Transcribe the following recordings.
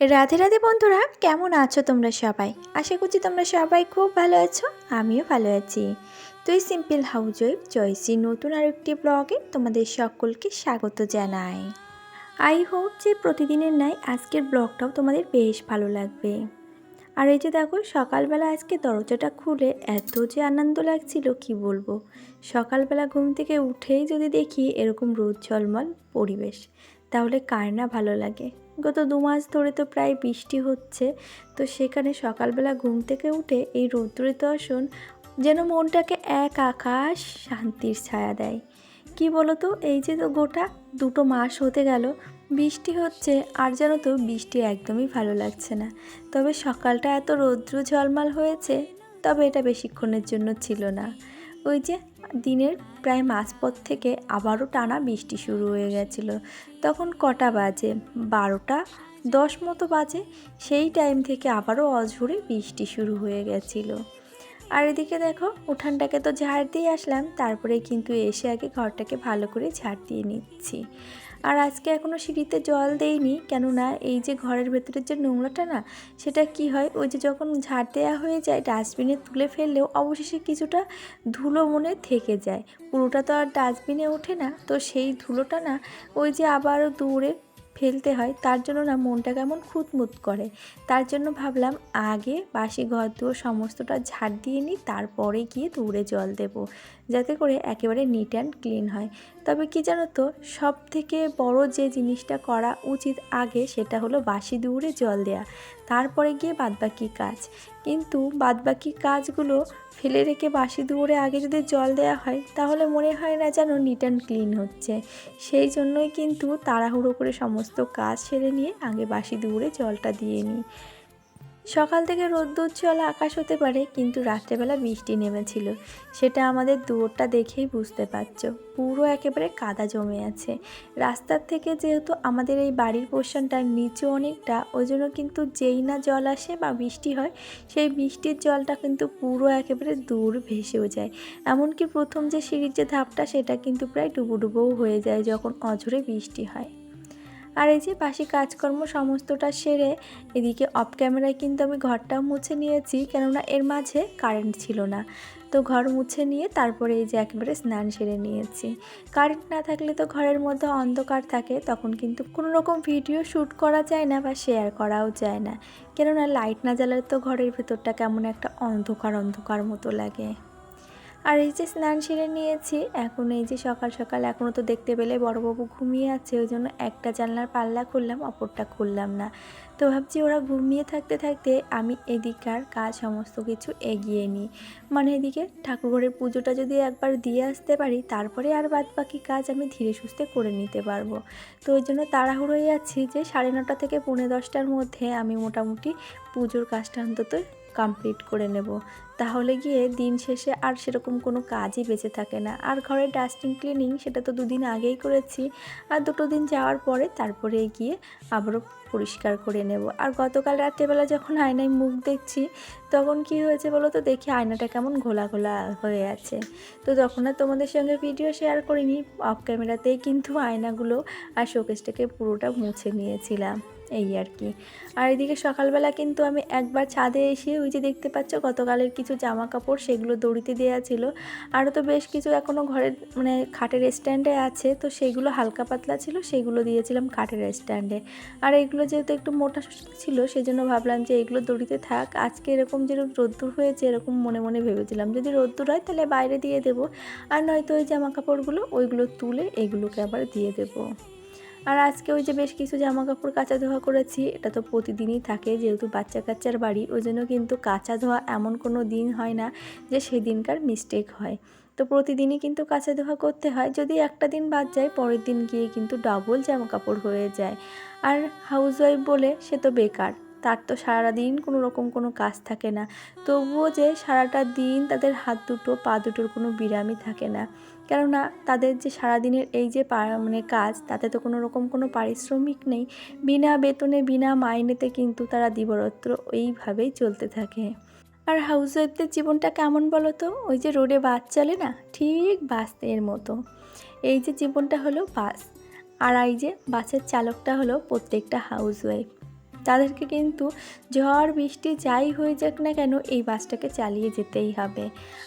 রাধে রাধে বন্ধুরা, কেমন আছো তোমরা সবাই? আশা করছি তোমরা সবাই খুব ভালো আছো, আমিও ভালো আছি। তুই সিম্পল হাউস ওয়েব জয়সি নতুন আর একটি ব্লগে তোমাদের সকলকে স্বাগত জানাই। আই হোপ যে প্রতিদিনের নাই আজকের ব্লগটাও তোমাদের বেশ ভালো লাগবে। আর এই যে দেখো, সকালবেলা আজকে দরজাটা খুলে এত যে আনন্দ লাগছিল, কি বলব? সকালবেলা ঘুম থেকে উঠেই যদি দেখি এরকম রোদ ঝলমল পরিবেশ, তাহলে কার না ভালো লাগে? গত দু মাস ধরে তো প্রায় বৃষ্টি হচ্ছে, তো সেখানে সকালবেলা ঘুম থেকে উঠে এই রৌদ্রের দর্শন যেন মনটাকে এক আকাশ শান্তির ছায়া দেয়। কি বলো তো এই যে তো গোটা দুটো মাস হতে গেল, বৃষ্টি হচ্ছে আর যেন তো বৃষ্টি একদমই ভালো লাগছে না। তবে সকালটা এত রৌদ্র ঝলমাল হয়েছে, তবে এটা বেশিক্ষণের জন্য ছিল না। ওই যে দিনের প্রায় মাঝপথ থেকে আবারও টানা বৃষ্টি শুরু হয়ে গেছিল। তখন কটা বাজে? বারোটা? দশ মতো বাজে? সেই টাইম থেকে আবারও অঝোরে বৃষ্টি শুরু হয়ে গেছিল। আর এদিকে দেখো, উঠানটাকে তো ঝাড় দিয়ে আসলাম, তারপরে কিন্তু এসে আগে ঘরটাকে ভালো করে ঝাড় দিয়ে নিচ্ছি। আর আজকে এখনও সিঁড়িতে জল দেইনি, কেননা এই যে ঘরের ভেতরের যে নোংরাটা না, সেটা কি হয়, ওই যে যখন ঝাড় দেওয়া হয়ে যায়, ডাস্টবিনে তুলে ফেললেও অবশেষে কিছুটা ধুলো মনে থেকে যায়। পুরোটা তো আর ডাস্টবিনে ওঠে না, তো সেই ধুলোটা না ওই যে আবারও দূরে ফেলতে হয়, তার জন্য না মনটা কেমন খুঁতমুত করে। তার জন্য ভাবলাম আগে বাসি ঘর দুয়ো সমস্তটা ঝাড় দিয়ে নিই, তারপরে গিয়ে দূরে জল দেব। যাতে করে একেবারে নিট অ্যান্ড ক্লিন হয়। তবে কি জানো তো সব থেকে বড় যে জিনিসটা করা উচিত আগে সেটা হলো বাসি দূরে জল দেয়া। তারপরে গিয়ে বাদবাকি কাজ। কিন্তু বাদবাকি কাজগুলো ফেলে রেখে বাসি দুয়ারে আগে যদি জল দেওয়া হয়, তাহলে মনে হয় না যেন নিট অ্যান্ড ক্লিন হচ্ছে। সেই জন্যই কিন্তু তাড়াহুড়ো করে সমস্ত কাজ সেরে নিয়ে আগে বাসি দুয়ারে জলটা দিয়ে নিই। সকাল থেকে রোদ্দুর জল আকাশ হতে পারে, কিন্তু রাত্রেবেলা বৃষ্টি নেমেছিল। সেটা আমাদের দুয়ারটা দেখেই বুঝতে পারছ। পুরো একেবারে কাদা জমে আছে। রাস্তার থেকে যেহেতু আমাদের এই বাড়ির পোর্শনটার নিচে অনেকটা, ওই জন্য কিন্তু যেই না জল আসে বা বৃষ্টি হয়, সেই বৃষ্টির জলটা কিন্তু পুরো একেবারে দূর ভেসেও যায়। এমনকি প্রথম যে সিঁড়ির যে ধাপটা, সেটা কিন্তু প্রায় ডুবো ডুবোও হয়ে যায় যখন অঝরে বৃষ্টি হয়। আর এই যে বাসি কাজকর্ম সমস্তটা সেরে এদিকে অফ ক্যামেরায় কিন্তু আমি ঘরটাও মুছে নিয়েছি, কেননা এর মাঝে কারেন্ট ছিল না। তো ঘর মুছে নিয়ে তারপরে এই যে একেবারে স্নান সেরে নিয়েছি। কারেন্ট না থাকলে তো ঘরের মধ্যে অন্ধকার থাকে, তখন কিন্তু কোনো রকম ভিডিও শ্যুট করা যায় না বা শেয়ার করাও যায় না। কেননা লাইট না জ্বালালে তো ঘরের ভেতরটা কেমন একটা অন্ধকার অন্ধকার মতো লাগে। আর এই যে স্নান সেরে নিয়েছি, এখন এই যে সকাল সকাল এখনও তো দেখতে পেলে বড়বাবু ঘুমিয়ে আছে, ওই জন্য একটা জানলার পাল্লা খুললাম, অপরটা খুললাম না। তো ভাবছি ওরা ঘুমিয়ে থাকতে থাকতে আমি এদিকার কাজ সমস্ত কিছু এগিয়ে নিই। মানে এদিকে ঠাকুরঘরের পুজোটা যদি একবার দিয়ে আসতে পারি, তারপরে আর বাদ বাকি কাজ আমি ধীরে সুস্থে করে নিতে পারব। তো ওই জন্য তাড়াহুড়োই আছি যে সাড়ে নটা থেকে পৌনে দশটার মধ্যে আমি মোটামুটি পুজোর কাজটা অন্তত কমপ্লিট করে নেব। তাহলে গিয়ে দিন শেষে আর সেরকম কোনো কাজই বেঁচে থাকে না। আর ঘরের ডাস্টিং ক্লিনিং সেটা তো দুদিন আগেই করেছি। আর দুটো দিন যাওয়ার পরে তারপরে গিয়ে আবারও পরিষ্কার করে নেব। আর গতকাল রাত্রেবেলা যখন আয়নায় মুখ দেখছি, তখন কি হয়েছে বলো তো দেখি আয়নাটা কেমন ঘোলা ঘোলা হয়ে আছে। তো তখন আর তোমাদের সঙ্গে ভিডিও শেয়ার করিনি অফ ক্যামেরাতেই কিন্তু আয়নাগুলো আর শোকেসটাকে পুরোটা মুছে নিয়েছিলাম। এই আর কি। আর এদিকে সকালবেলা কিন্তু আমি একবার ছাদে এসে ওই যে দেখতে পাচ্ছ গতকালের কিছু জামা কাপড় সেগুলো দড়িতে দেওয়া ছিল। আরও তো বেশ কিছু এখনও ঘরের মানে খাটের স্ট্যান্ডে আছে, তো সেগুলো হালকা পাতলা ছিল, সেগুলো দিয়েছিলাম খাটের স্ট্যান্ডে। আর এগুলো যেহেতু একটু মোটা ছিল সেই জন্য ভাবলাম যে এগুলো দড়িতে থাক, আজকে এরকম যেরকম রোদ্দুর হয়েছে এরকম মনে মনে ভেবেছিলাম, যদি রোদ্দুর হয় তাহলে বাইরে দিয়ে দেবো। আর নয়তো ওই জামা কাপড়গুলো ওইগুলো তুলে এগুলোকে আবার দিয়ে দেবো। আর আজকে ওই যে বেশ কিছু জামা কাপড় কাঁচা ধোয়া করেছি, এটা তো প্রতিদিনই থাকে যেহেতু বাচ্চা কাচ্চার বাড়ি, ওই জন্য কিন্তু কাঁচা ধোয়া এমন কোনো দিন হয় না যে সেদিনকার মিস্টেক হয়। তো প্রতিদিনই কিন্তু কাঁচা ধোয়া করতে হয়, যদি একটা দিন বাদ যায় পরের দিন গিয়ে কিন্তু ডাবল জামা কাপড় হয়ে যায়। আর হাউসওয়াইফ বলে সে তো বেকার। তার তো সারাদিন কোনো রকম কোনো কাজ থাকে না। তবুও যে সারাটা দিন তাদের হাত দুটো, পা দুটোর কোনো বিরামই থাকে না। কেননা তাদের যে সারাদিনের এই যে মানে কাজ, তাতে তো কোনো রকম কোনো পারিশ্রমিক নেই। বিনা বেতনে, বিনা মাইনেতে কিন্তু তারা দিবরত্র এইভাবেই চলতে থাকে। আর হাউস ওয়াইফদের জীবনটা কেমন বলো তো? ওই যে রোডে বাস চলে না? ঠিক বাসের মতো। এই যে জীবনটা হলো বাস। আর এই যে বাসের চালকটা হলো প্রত্যেকটা হাউস ওয়াইফ তাদেরকে কিন্তু ঝড়, বৃষ্টি যাই হয়ে যাক না কেন এই বাসটাকে চালিয়ে যেতেই হবে।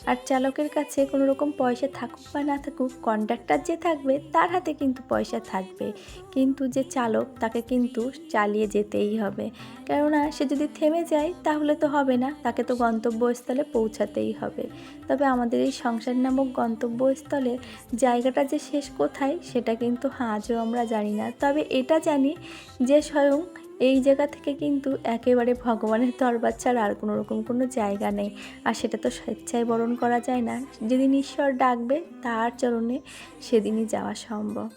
আর চালকের কাছে কোনো রকম পয়সা থাকুক বা না থাকুক কন্ডাক্টর যে থাকবে তার হাতে কিন্তু পয়সা থাকবে। কিন্তু যে চালক তাকে কিন্তু চালিয়ে যেতেই হবে। কেননা সে যদি থেমে যায় তাহলে তো হবে না, তাকে তো গন্তব্যস্থলে পৌঁছাতেই হবে। তবে আমাদের এই সংসার নামক গন্তব্যস্থলের জায়গাটা যে শেষ কোথায় সেটা কিন্তু আজও আমরা জানি না। তবে এটা জানি যে স্বয়ং এই জায়গা থেকে কিন্তু একেবারে ভগবানের দরবার ছাড়া আর কোনো রকম কোনো জায়গা নেই। আর সেটা তো স্বেচ্ছায় বরণ করা যায় না। যেদিন ঈশ্বর ডাকবে, তার চরণে সেদিনই যাওয়া সম্ভব।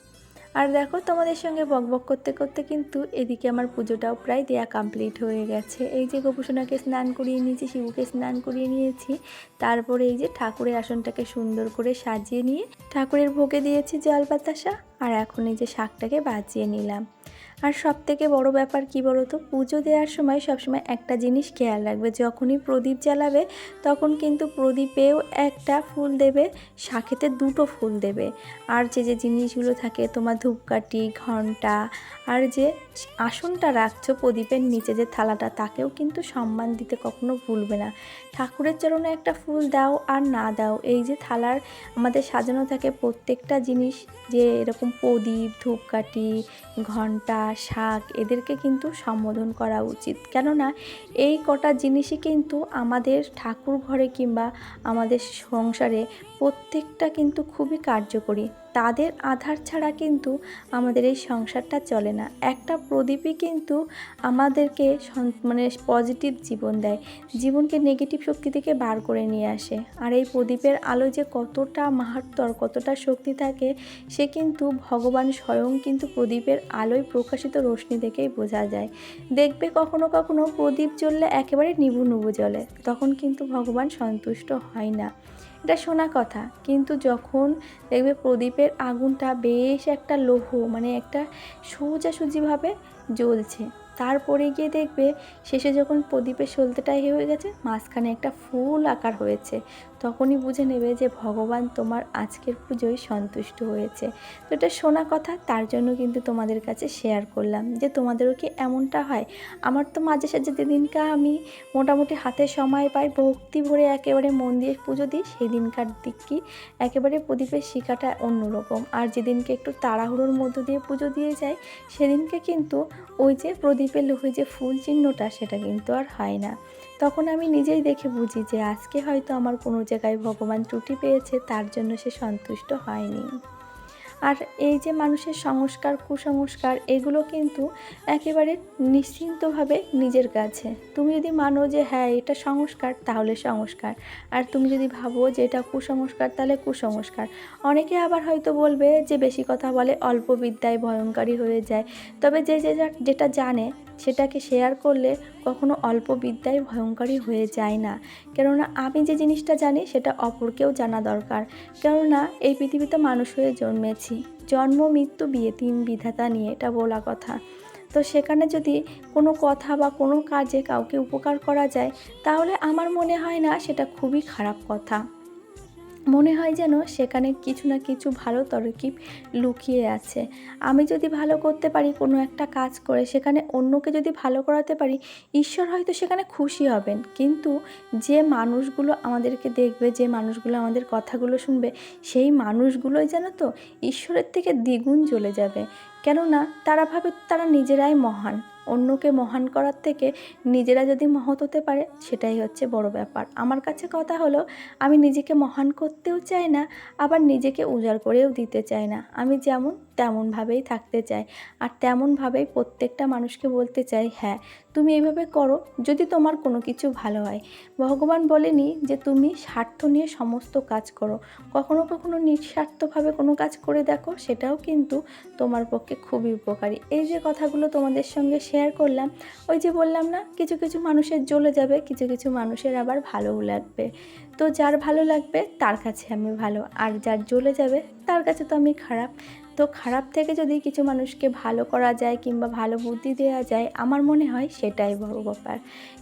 আর দেখো, তোমাদের সঙ্গে বকবক করতে করতে কিন্তু এদিকে আমার পুজোটাও প্রায় দেয়া কমপ্লিট হয়ে গেছে। এই যে গোপুসোনাকে স্নান করিয়ে নিয়েছি, শিবুকে স্নান করিয়ে নিয়েছি। তারপরে এই যে ঠাকুরের আসনটাকে সুন্দর করে সাজিয়ে নিয়ে ঠাকুরের ভোগে দিয়েছি জল বাতাসা আর এখন এই যে শাকটাকে বাজিয়ে নিলাম। আর সব থেকে বড় ব্যাপার কি বলো তো পুজো দেওয়ার সময় সবসময় একটা জিনিস খেয়াল রাখবে, যখনই প্রদীপ জ্বালাবে তখন কিন্তু প্রদীপেও একটা ফুল দেবে, শাকেতে দুটো ফুল দেবে। আর যে যে জিনিসগুলো থাকে, তোমার ধূপকাঠি, ঘণ্টা আর যে আসনটা রাখছো প্রদীপের নিচে যে থালাটা, তাকেও কিন্তু সম্মান দিতে কখনো ভুলবে না। ঠাকুরের চরণে একটা ফুল দাও আর না দাও, এই যে থালার আমাদের সাজানো থাকে প্রত্যেকটা জিনিস যে এরকম প্রদীপ, ধূপকাঠি, ঘণ্টা, শাক এদেরকে কিন্তু সম্বোধন করা উচিত। কেননা এই কটা জিনিসই কিন্তু আমাদের ঠাকুর ঘরে কিংবা আমাদের সংসারে প্রত্যেকটা কিন্তু খুবই কার্যকরী। তাদের আধার ছাড়া কিন্তু আমাদের এই সংসারটা চলে না। একটা প্রদীপই কিন্তু আমাদেরকে মানে পজিটিভ জীবন দেয়। জীবনকে নেগেটিভ শক্তি থেকে বার করে নিয়ে আসে। আর এই প্রদীপের আলো যে কতটা মাহাত্মর কতটা শক্তি থাকে, সে কিন্তু ভগবান স্বয়ং কিন্তু প্রদীপের আলোয় প্রকাশিত রশ্মি থেকেই বোঝা যায়। দেখবে কখনো কখনো প্রদীপ জ্বললে একেবারে নিভু নিভু জ্বলে। তখন কিন্তু ভগবান সন্তুষ্ট হয় না। এটা শোনা কথা, কিন্তু যখন দেখবে প্রদীপের আগুনটা বেশ একটা লোহ মানে একটা সোজাসুজিভাবে জ্বলছে। তারপরে গিয়ে দেখবে শেষে যখন প্রদীপের সলতেটাই হয়ে গেছে, মাঝখানে একটা ফুল আকার হয়েছে। তখনই বুঝে নেবে যে ভগবান তোমার আজকের পুজোয় সন্তুষ্ট হয়েছে। তো এটা শোনা কথা, তার জন্য কিন্তু তোমাদের কাছে শেয়ার করলাম যে তোমাদেরও কি এমনটা হয়? আমার তো মাঝে সাঝে যেদিনকা আমি মোটামুটি হাতে সময় পাই, ভক্তি ভরে একেবারে মন দিয়ে পুজো দিই সেই দিনকার দিক কি একেবারে প্রদীপের শিকাটা অন্যরকম। আর যেদিনকে একটু তাড়াহুড়োর মধ্য দিয়ে পুজো দিয়ে যায় সেদিনকে কিন্তু ওই যে প্রদীপের লোহে যে ফুল চিহ্নটা সেটা কিন্তু আর হয় না। তখন আমি নিজেই দেখে বুঝি যে আজকে হয়তো আমার কোনো জায়গায় ভগবান ত্রুটি পেয়েছে, তার জন্য সে সন্তুষ্ট হয়নি। আর এই যে মানুষের সংস্কার, কুসংস্কার, এগুলো কিন্তু একেবারে নিশ্চিন্তভাবে নিজের কাছে। তুমি যদি মানো যে হ্যাঁ এটা সংস্কার, তাহলে সংস্কার। আর তুমি যদি ভাবো যে, এটা কুসংস্কার, তাহলে কুসংস্কার। অনেকে আবার হয়তো বলবে যে, বেশি কথা বলে, অল্প বিদ্যায় ভয়ঙ্করী হয়ে যায়। তবে যে যে যেটা জানে, সেটাকে শেয়ার করলে কখনো অল্প বিদ্যায় ভয়ঙ্করী হয়ে যায় না। কেননা আমি যে জিনিসটা জানি, সেটা অপরকেও জানা দরকার। কেননা এই পৃথিবীতে মানুষ হয়ে জন্মেছি। জন্ম, মৃত্যু, বিয়ে তিন বিধাতা নিয়ে এটা বলা কথা। তো সেখানে যদি কোনো কথা বা কোনো কাজে কাউকে উপকার করা যায়, তাহলে আমার মনে হয় না সেটা খুবই খারাপ কথা। মনে হয় যেন সেখানে কিছু না কিছু ভালো তরকিব লুকিয়ে আছে। আমি যদি ভালো করতে পারি, কোনো একটা কাজ করে সেখানে অন্যকে যদি ভালো করাতে পারি, ঈশ্বর হয়তো সেখানে খুশি হবেন। কিন্তু যে মানুষগুলো আমাদেরকে দেখবে, যে মানুষগুলো আমাদের কথাগুলো শুনবে, সেই মানুষগুলোই যেন তো ঈশ্বরের থেকে দ্বিগুণ চলে যাবে। কেননা তারা ভাবে তারা নিজেরাই মহান। অন্যকে মহান করার থেকে নিজেরা যদি মহৎ হতে পারে, সেটাই হচ্ছে বড় ব্যাপার। আমার কাছে কথা হলো, আমি নিজেকে মহান করতেও চাই না, আবার নিজেকে উজাড় করেও দিতে চাই না। আমি যেমন তেমনভাবেই থাকতে চাই আর তেমনভাবেই প্রত্যেকটা মানুষকে বলতে চাই হ্যাঁ তুমি এইভাবে করো যদি তোমার কোনো কিছু ভালো হয়। ভগবান বলেনি যে তুমি স্বার্থ নিয়ে সমস্ত কাজ করো। কখনো কখনো নিঃস্বার্থভাবে কোনো কাজ করে দেখো, সেটাও কিন্তু তোমার পক্ষে খুবই উপকারী। এই যে কথাগুলো তোমাদের সঙ্গে শেয়ার করলাম, ওই যে বললাম না, কিছু কিছু মানুষের জ্বলে যাবে, কিছু কিছু মানুষের আবার ভালোও লাগবে। তো যার ভালো লাগবে, তার কাছে আমি ভালো। আর যার জ্বলে যাবে, তার কাছে তো আমি খারাপ। তো খারাপ থেকে যদি কিছু মানুষকে ভালো করা যায় কিংবা ভালো বুদ্ধি দেওয়া যায়, আমার মনে হয় সেটাই বড় ব্যাপার।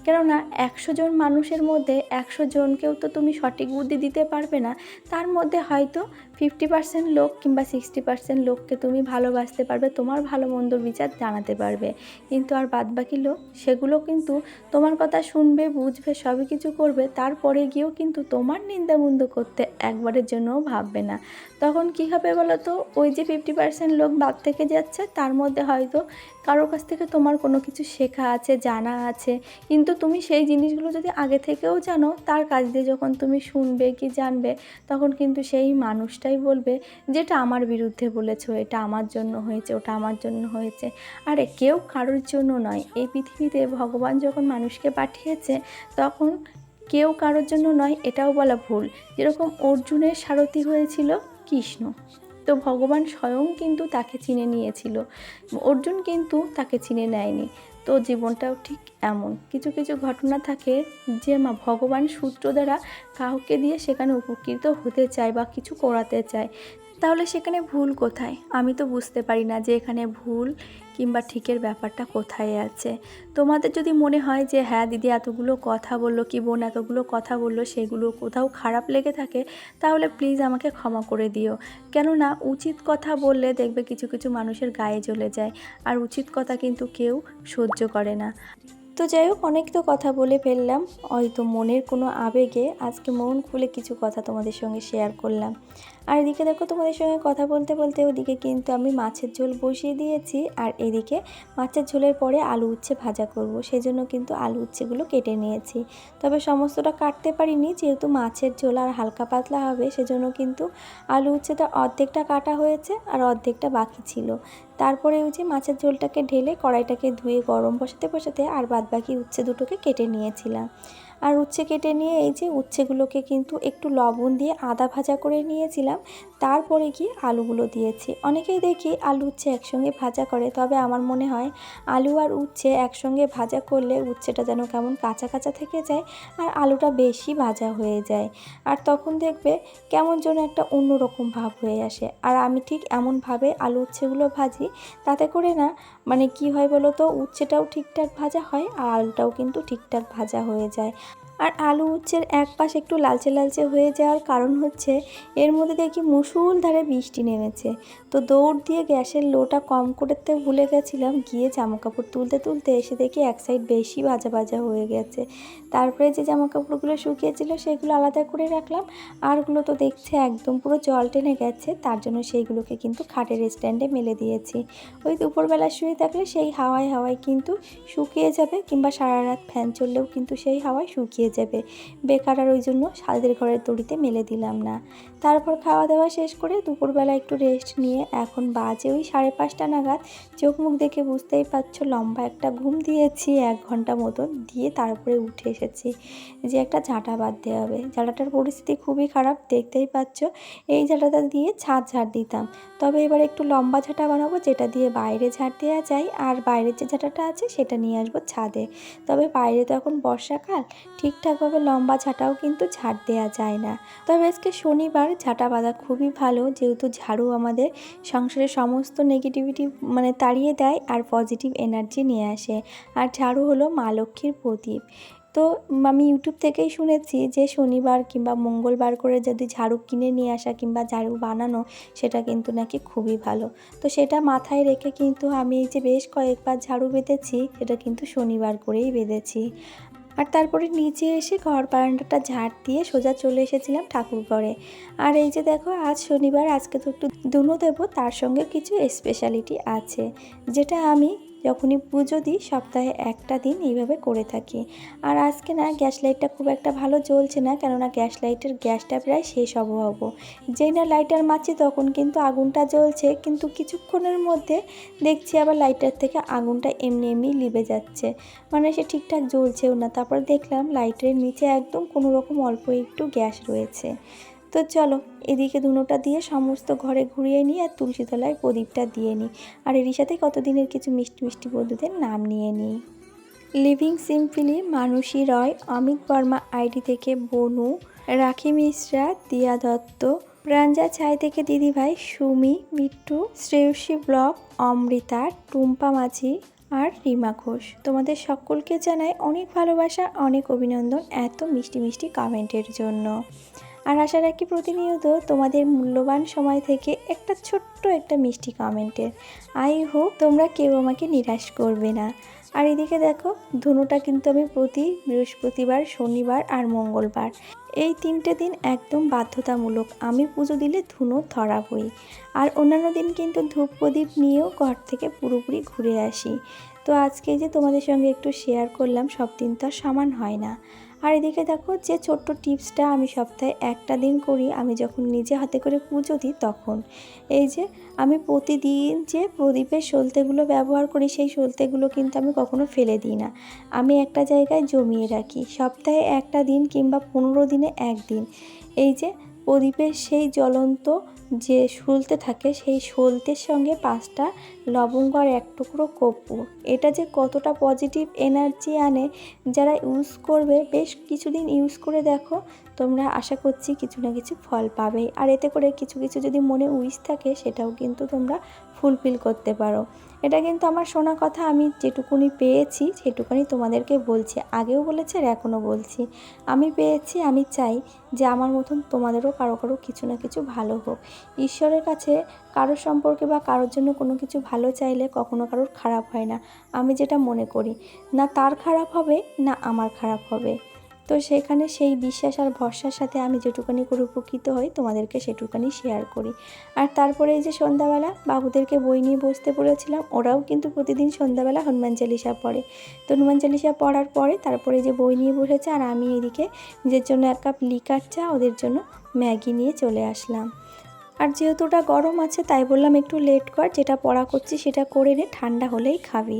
কেননা একশো জন মানুষের মধ্যে একশো জনকেও তো তুমি সঠিক বুদ্ধি দিতে পারবে না, তার মধ্যে হয়তো ফিফটি পার্সেন্ট লোক কিংবা সিক্সটি পার্সেন্ট লোককে তুমি ভালোবাসতে পারবে, তোমার ভালো মন্দ বিচার জানাতে পারবে। কিন্তু আর বাদবাকি লোক, সেগুলো কিন্তু তোমার কথা শুনবে, বুঝবে, সবই কিছু করবে, তারপরে গিয়েও কিন্তু তোমার নিন্দাবন্দ করতে একবারের জন্যও ভাববে না। তখন কী হবে বলো তো ওই যে ফিফটি পার্সেন্ট লোক বাদ থেকে যাচ্ছে, তার মধ্যে হয়তো কারোর কাছ থেকে তোমার কোনো কিছু শেখা আছে, জানা আছে। কিন্তু তুমি সেই জিনিসগুলো যদি আগে থেকেও জানো, তার কাজ দিয়ে যখন তুমি শুনবে কি জানবে, তখন কিন্তু সেই মানুষটাই বলবে, যেটা আমার বিরুদ্ধে বলেছ, এটা আমার জন্য হয়েছে, ওটা আমার জন্য হয়েছে। আরে কেউ কারোর জন্য নয়। এই পৃথিবীতে ভগবান যখন মানুষকে পাঠিয়েছে, তখন কেউ কারোর জন্য নয়, এটাও বলা ভুল। যেরকম অর্জুনের সারথি হয়েছিল কৃষ্ণ। তো ভগবান স্বয়ং কিন্তু তাকে চিনে নিয়েছিল। অর্জুন কিন্তু তাকে চিনে নেয়নি। তো জীবনটাও ঠিক এমন। কিছু কিছু ঘটনা থাকে যে মা ভগবান সূত্র দ্বারা কাউকে দিয়ে সেখানে উপকৃত হতে চায় বা কিছু করাতে চায়। তাহলে সেখানে ভুল কোথায়? আমি তো বুঝতে পারি না যে এখানে ভুল কিংবা ঠিকের ব্যাপারটা কোথায় আছে। তোমাদের যদি মনে হয় যে হ্যাঁ দিদি এতগুলো কথা বলল, কি বোন এতগুলো কথা বলল, সেগুলো কোথাও খারাপ লেগে থাকে, তাহলে প্লিজ আমাকে ক্ষমা করে দিও। কেননা, উচিত কথা বললে দেখবে কিছু কিছু মানুষের গায়ে জ্বলে যায়, আর উচিত কথা কিন্তু কেউ সহ্য করে না। তো যাই হোক, অনেক তো কথা বলে ফেললাম। হয়তো মনের কোনো আবেগে আজকে মন খুলে কিছু কথা তোমাদের সঙ্গে শেয়ার করলাম। আর এদিকে দেখো, তোমাদের সঙ্গে কথা বলতে বলতে ওদিকে কিন্তু আমি মাছের ঝোল বসিয়ে দিয়েছি। আর এদিকে মাছের ঝোলের পরে আলু উচ্ছে ভাজা করব, সেজন্য কিন্তু আলু উচ্ছেগুলো কেটে নিয়েছি। তবে সমস্তটা কাটতে পারিনি, যেহেতু মাছের ঝোল আর হালকা পাতলা হবে, সেজন্য কিন্তু আলু উচ্ছেটা অর্ধেকটা কাটা হয়েছে আর অর্ধেকটা বাকি ছিল। তারপরে ওই যে মাছের ঝোলটাকে ঢেলে কড়াইটাকে ধুয়ে গরম বসাতে বসাতে আর বাদবাকি উচ্ছে দুটোকে কেটে নিয়েছিলাম। আর উচ্ছে কেটে নিয়ে এই যে উচ্ছেগুলোকে কিন্তু একটু লবণ দিয়ে আদা ভাজা করে নিয়েছিলাম। তারপরে গিয়ে আলুগুলো দিয়েছি। অনেকেই দেখি আলু উচ্ছে একসঙ্গে ভাজা করে, তবে আমার মনে হয় আলু আর উচ্ছে একসঙ্গে ভাজা করলে উচ্ছেটা যেন কেমন কাঁচা কাঁচা থেকে যায় আর আলুটা বেশি ভাজা হয়ে যায়। আর তখন দেখবে কেমন যেন একটা অন্যরকম ভাব হয়ে আসে। আর আমি ঠিক এমনভাবে আলু উচ্ছেগুলো ভাজি, তাতে করে না মানে কি হয় বলো তো? উচ্ছেটাও ঠিকঠাক ভাজা হয় আর আলুটাও কিন্তু ঠিকঠাক ভাজা হয়ে যায়। আর আলু উচ্ছের এক পাশ একটু লালচে লালচে হয়ে যাওয়ার কারণ হচ্ছে এর মধ্যে দেখি মুসুল ধারে বৃষ্টি নেমেছে। তো দৌড় দিয়ে গ্যাসের লোটা কম করতে ভুলে গেছিলাম, গিয়ে জামা কাপড় তুলতে তুলতে এসে দেখি এক সাইড বেশি ভাজা ভাজা হয়ে গেছে। তারপরে যে জামা কাপড়গুলো শুকিয়েছিল সেগুলো আলাদা করে রাখলাম। আরগুলো তো দেখছে একদম পুরো জল টেনে গেছে, তার জন্য সেইগুলোকে কিন্তু খাটের স্ট্যান্ডে মেলে দিয়েছি। ওই দুপুরবেলা শুয়ে থাকলে সেই হাওয়ায় হাওয়ায় কিন্তু শুকিয়ে যাবে কিংবা সারা রাত ফ্যান চললেও কিন্তু সেই হাওয়ায় শুকিয়ে যাবে। বেকার আর ওই জন্য সাদের ঘরের দড়িতে মেলে দিলাম না। তারপর খাওয়া দাওয়া শেষ করে দুপুরবেলা একটু রেস্ট নিয়ে এখন বাজে ওই সাড়ে পাঁচটা নাগাদ। চোখ মুখ দেখে বুঝতেই পারছ লম্বা একটা ঘুম দিয়েছি, এক ঘণ্টা মতন দিয়ে তারপরে উঠে এসেছি যে একটা ঝাঁটা বাঁধতে হবে। ঝাঁটাটার পরিস্থিতি খুবই খারাপ, দেখতেই পাচ্ছ এই ঝাঁটাটা দিয়ে ছাদ ঝাড় দিতাম। তবে এবার একটু লম্বা ঝাঁটা বানাবো, যেটা দিয়ে বাইরে ঝাড় দেওয়া যায় আর বাইরের যে ঝাঁটাটা আছে সেটা নিয়ে আসব ছাদে। তবে বাইরে তো এখন বর্ষাকাল ঠিকঠাকভাবে লম্বা ঝাঁটাও কিন্তু ঝাড় দেওয়া যায় না। তবে আজকে শনিবার ঝাঁটা বাঁধা খুবই ভালো, যেহেতু ঝাড়ু আমাদের সংসারের সমস্ত নেগেটিভিটি মানে তাড়িয়ে দেয় আর পজিটিভ এনার্জি নিয়ে আসে। আর ঝাড়ু হলো মা লক্ষ্মীর প্রদীপ। তো আমি ইউটিউব থেকেই শুনেছি যে শনিবার কিংবা মঙ্গলবার করে যদি ঝাড়ু কিনে নিয়ে আসা কিংবা ঝাড়ু বানানো, সেটা কিন্তু নাকি খুবই ভালো। তো সেটা মাথায় রেখে কিন্তু আমি যে বেশ কয়েকবার ঝাড়ু বেঁধেছি সেটা কিন্তু শনিবার করেই বেঁধেছি। আর তারপরে নিচে এসে ঘর বারান্দাটা ঝাড় দিয়ে সোজা চলে এসেছিলাম ঠাকুর ঘরে। আর এই যে দেখো, আজ শনিবার, আজকে তো একটু দুনো দেবো, তার সঙ্গে কিছু স্পেশালিটি আছে, যেটা আমি যখনই পুজো দিই, সপ্তাহে একটা দিন এইভাবে করে থাকি। আর আজকে না, গ্যাস লাইটটা খুব একটা ভালো জ্বলছে না, কেননা গ্যাস লাইটের গ্যাসটা প্রায় শেষ হব হব। যেই না লাইটার মারছি তখন কিন্তু আগুনটা জ্বলছে, কিন্তু কিছুক্ষণের মধ্যে দেখছি আবার লাইটার থেকে আগুনটা এমনি এমনি লিবে যাচ্ছে। মানে সে ঠিকঠাক জ্বলছেও না। তারপর দেখলাম লাইটের নিচে একদম কোনো রকম অল্প একটু গ্যাস রয়েছে। তো চলো, এদিকে ধুনোটা দিয়ে সমস্ত ঘরে ঘুরিয়ে নিই আর তুলসী তলায় প্রদীপটা দিয়ে নিই। আর এরই সাথে কতদিনের কিছু মিষ্টি মিষ্টি বন্ধুদের নাম নিয়ে নিই। Living simply Mansi Roy, Amit Barma ID থেকে বনু, রাখি মিশ্রা, দিয়া দত্ত, প্রাঞ্জা ছাই থেকে দিদিভাই, সুমি, মিট্টু, শ্রেয়সী ব্লক, অমৃতা, টুম্পা মাঝি আর রিমা ঘোষ। তোমাদের সকলকে জানাই অনেক ভালোবাসা, অনেক অভিনন্দন এত মিষ্টি মিষ্টি কমেন্টের জন্য। আর আশা রাখি প্রতিনিয়ত তোমাদের মূল্যবান সময় থেকে একটা ছোট্ট একটা মিষ্টি কমেন্টের। আই হোপ তোমরা কেউ আমাকে নিরাশ করবে না। আর এদিকে দেখো, ধুনোটা কিন্তু আমি প্রতি বৃহস্পতিবার, শনিবার আর মঙ্গলবার, এই তিনটে দিন একদম বাধ্যতামূলক আমি পুজো দিলে ধুনো ধরাবই। আর অন্যান্য দিন কিন্তু ধূপ প্রদীপ নিয়েও ঘর থেকে পুরোপুরি ঘুরে আসি। তো আজকে যে তোমাদের সঙ্গে একটু শেয়ার করলাম, সব দিন তো আর সমান হয় না। আর এদিকে দেখো যে ছোট্ট টিপসটা আমি সপ্তাহে একটা দিন করি, আমি যখন নিজে হাতে করে পুজো দিই তখন। এই যে আমি প্রতিদিন যে প্রদীপের সলতেগুলো ব্যবহার করি, সেই সলতেগুলো কিন্তু আমি কখনো ফেলে দিই না। আমি একটা জায়গায় জমিয়ে রাখি, সপ্তাহে একটা দিন কিংবা পনেরো দিনে একদিন। এই যে প্রদীপের সেই জ্বলন্ত যে সলতে থাকে, সেই সলতের সঙ্গে পাঁচটা লবঙ্গ আর এক টুকরো কর্পূর। এটা যে কতটা পজিটিভ এনার্জি আনে, যারা ইউজ করবে, বেশ কিছুদিন ইউজ করে দেখো, তোমরা আশা করছি কিছু না কিছু ফল পাবে। আর এতে করে কিছু কিছু যদি মনে উইশ থাকে, সেটাও কিন্তু তোমরা ফুলফিল করতে পারো। এটা কিন্তু আমার শোনা কথা, আমি যেটুকুনি পেয়েছি, সেটুকুনি তোমাদেরকে বলছি। আগেও বলেছি আর এখনও বলছি। আমি পেয়েছি, আমি চাই যে আমার মতন তোমাদেরও কারও কারও কিছু না কিছু ভালো হোক। ঈশ্বরের কাছে কারোর সম্পর্কে বা কারোর জন্য কোনো কিছু ভালো চাইলে কখনো কারোর খারাপ হয় না। আমি যেটা মনে করি, না তার খারাপ হবে, না আমার খারাপ হবে। তো সেখানে সেই বিশ্বাস আর ভরসার সাথে আমি যেটুকানি করে উপকৃত হই, তোমাদেরকে সেটুকানি শেয়ার করি। আর তারপরে এই যে সন্ধ্যাবেলা, বাবুদেরকে বই নিয়ে বসতে পড়েছিলাম ওরাও কিন্তু প্রতিদিন সন্ধ্যাবেলা হনুমান চালিসা পড়ে। তো হনুমান চালিসা পড়ার পরে তারপরে যে বই নিয়ে বসেছে, আর আমি এদিকে নিজের জন্য এক কাপ লিকার চা, ওদের জন্য ম্যাগি নিয়ে চলে আসলাম। আর যেহেতু ওটা গরম আছে, তাই বললাম একটু লেট কর, যেটা পড়া করছি সেটা করে নে, ঠান্ডা হলেই খাবি।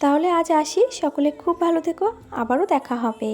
তাহলে আজ আসি, সকলে খুব ভালো থেকো, আবারও দেখা হবে।